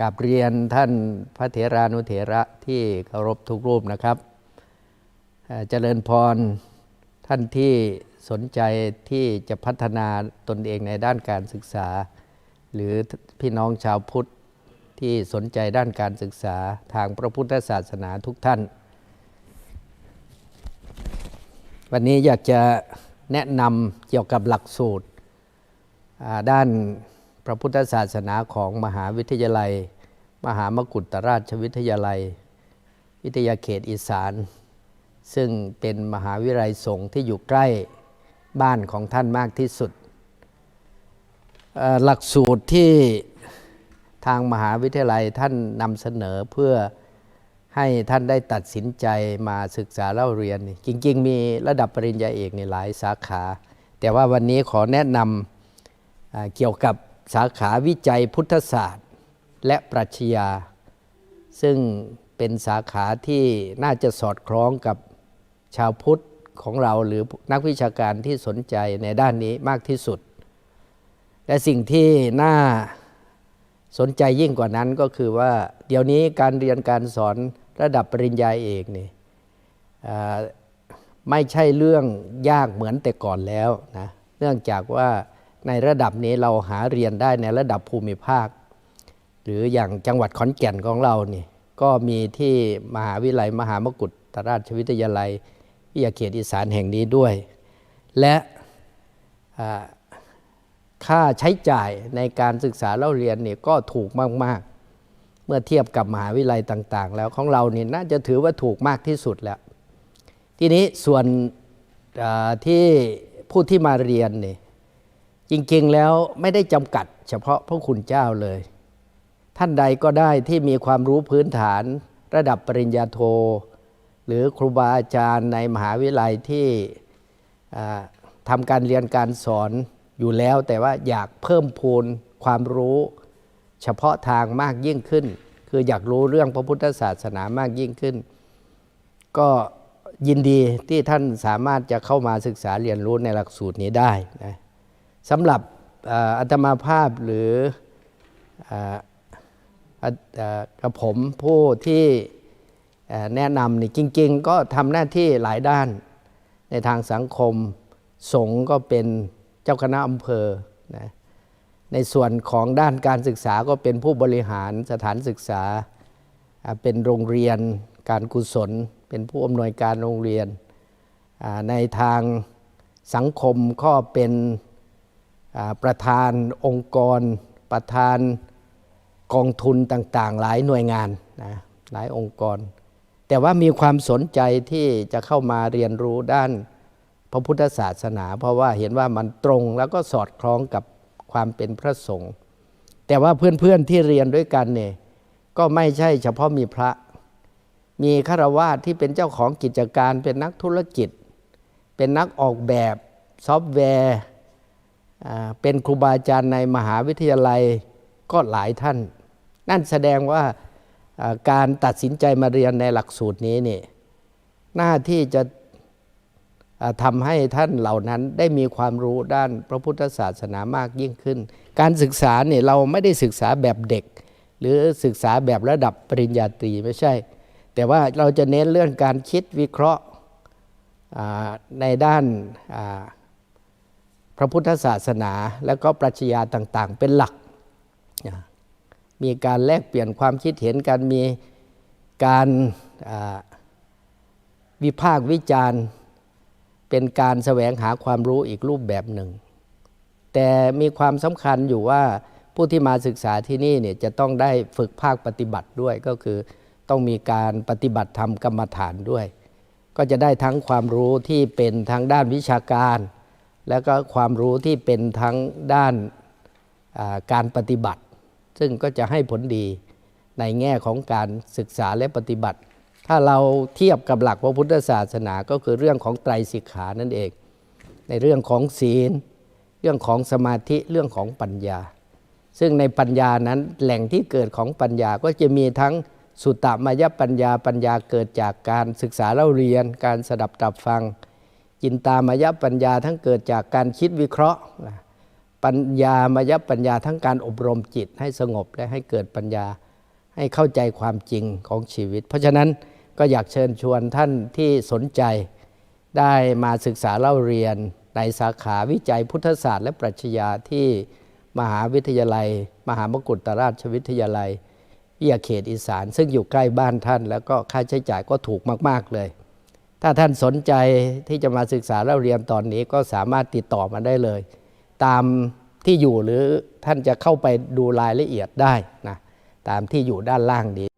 กับเรียนท่านพระเถรานุเถระที่เคารพทุกรูปนะครับเจริญพรท่านที่สนใจที่จะพัฒนาตนเองในด้านการศึกษา หรือพี่น้องชาวพุทธที่สนใจด้านการศึกษาทางพระพุทธศาสนาทุกท่าน วันนี้อยากจะแนะนำเกี่ยวกับหลักสูตรด้าน พระพุทธศาสนาของมหาวิทยาลัย มหามกุฏราชวิทยาลัย วิทยาเขตอีสาน ซึ่งเป็นมหาวิทยาลัยสงฆ์ที่อยู่ใกล้บ้านของท่านมากที่สุด หลักสูตรที่ทางมหาวิทยาลัยท่านนำเสนอเพื่อให้ท่านได้ตัดสินใจมาศึกษาเล่าเรียน จริง ๆ มีระดับปริญญาเอกในหลายสาขา แต่ว่าวันนี้ขอแนะนำเกี่ยวกับ สาขาวิจัยพุทธศาสตร์และปรัชญา ซึ่งเป็นสาขาที่น่าจะสอดคล้องกับชาวพุทธของเราหรือนักวิชาการที่สนใจในด้านนี้มากที่สุดและสิ่งที่น่าสนใจยิ่งกว่านั้นก็คือว่าเดี๋ยวนี้การเรียนการสอนระดับปริญญาเอกนี่ไม่ใช่เรื่องยากเหมือนแต่ก่อนแล้วนะเนื่องจากว่า ในระดับนี้เราหาเรียนได้ในระดับภูมิภาค หรืออย่างจังหวัดขอนแก่นของเรานี่ก็มีที่มหาวิทยาลัยมหามกุฏราชวิทยาลัยวิทยาเขตอีสานแห่งนี้ด้วย และค่าใช้จ่ายในการศึกษาเล่าเรียนเนี่ยก็ถูกมาก ๆ เมื่อเทียบกับมหาวิทยาลัยต่าง ๆ แล้วของเราเนี่ยน่าจะถือว่าถูกมากที่สุดแล้ว ทีนี้ส่วนที่ผู้ที่มาเรียนเนี่ย จริงๆแล้วไม่ได้จำกัดเฉพาะพระคุณเจ้าเลย ท่านใดก็ได้ที่มีความรู้พื้นฐานระดับปริญญาโท หรือครูบาอาจารย์ในมหาวิทยาลัยที่ทำการเรียนการสอนอยู่แล้ว แต่ว่าอยากเพิ่มพูนความรู้ เฉพาะทางมากยิ่งขึ้น คืออยากรู้เรื่องพระพุทธศาสนามากยิ่งขึ้น ก็ยินดีที่ท่านสามารถจะเข้ามาศึกษาเรียนรู้ในหลักสูตรนี้ได้นะ สำหรับอาตมาภาพหรืออ่าอะผมผู้ที่แนะนำนี่จริง ๆ ก็ทำหน้าที่หลายด้านในทางสังคม สงฆ์ก็เป็นเจ้าคณะอำเภอนะในส่วนของด้านการศึกษาก็เป็นผู้บริหารสถานศึกษา เป็นโรงเรียนการกุศล เป็นผู้อำนวยการโรงเรียน ในทางสังคมก็เป็น ประธานองค์กร ประธานกองทุนต่างๆ หลายหน่วยงานนะหลายองค์กร แต่ว่ามีความสนใจที่จะเข้ามาเรียนรู้ด้านพระพุทธศาสนา เพราะว่าเห็นว่ามันตรงแล้วก็สอดคล้องกับความเป็นพระสงฆ์แต่ว่าเพื่อนๆที่เรียนด้วยกันเนี่ยก็ไม่ใช่เฉพาะมีพระ มีฆราวาสที่เป็นเจ้าของกิจการ เป็นนักธุรกิจ เป็นนักออกแบบซอฟต์แวร์ เป็นครูบาอาจารย์ในมหาวิทยาลัยก็หลายท่าน นั่นแสดงว่าการตัดสินใจมาเรียนในหลักสูตรนี้นี่หน้าที่จะทำให้ท่านเหล่านั้นได้มีความรู้ด้านพระพุทธศาสนามากยิ่งขึ้น การศึกษาเนี่ยเราไม่ได้ศึกษาแบบเด็ก หรือศึกษาแบบระดับปริญญาตรีไม่ใช่ แต่ว่าเราจะเน้นเรื่องการคิดวิเคราะห์ในด้านา พระพุทธศาสนาและก็ปรัชญาต่างๆ เป็นหลัก มีการแลกเปลี่ยนความคิดเห็นกันมีการวิพากษ์วิจารณ์ เป็นการแสวงหาความรู้อีกรูปแบบหนึ่ง แต่มีความสำคัญอยู่ว่าผู้ที่มาศึกษาที่นี่เนี่ยจะต้องได้ฝึกภาคปฏิบัติด้วยก็คือต้องมีการปฏิบัติธรรมกรรมฐานด้วย ก็จะได้ทั้งความรู้ที่เป็นทางด้านวิชาการ แล้วก็ความรู้ที่เป็นทั้งด้านการปฏิบัติ ซึ่งก็จะให้ผลดีในแง่ของการศึกษาและปฏิบัติ ถ้าเราเทียบกับหลักพระพุทธศาสนาก็คือเรื่องของไตรสิกขานั่นเอง ในเรื่องของศีล เรื่องของสมาธิเรื่องของปัญญา ซึ่งในปัญญานั้นแหล่งที่เกิดของปัญญาก็จะมีทั้งสุตตมยปัญญาปัญญาเกิดจากการศึกษาเล่าเรียน การสดับตับฟัง จินตามายปัญญาทั้งเกิดจากการคิดวิเคราะห์ ปัญญามายปัญญาทั้งการอบรมจิตให้สงบและให้เกิดปัญญาให้เข้าใจความจริงของชีวิต เพราะฉะนั้นก็อยากเชิญชวนท่านที่สนใจได้มาศึกษาเล่าเรียนในสาขาวิจัยพุทธศาสตร์และปรัชญาที่มหาวิทยาลัย มหามกุฏราชวิทยาลัยวิทยาเขตอีสาน ซึ่งอยู่ใกล้บ้านท่าน แล้วก็ค่าใช้จ่ายก็ถูกมาก ๆ เลย ถ้าท่านสนใจที่จะมาศึกษาเล่าเรียนตอนนี้ก็สามารถติดต่อมาได้เลย ตามที่อยู่หรือท่านจะเข้าไปดูรายละเอียดได้นะตามที่อยู่ด้านล่างนี้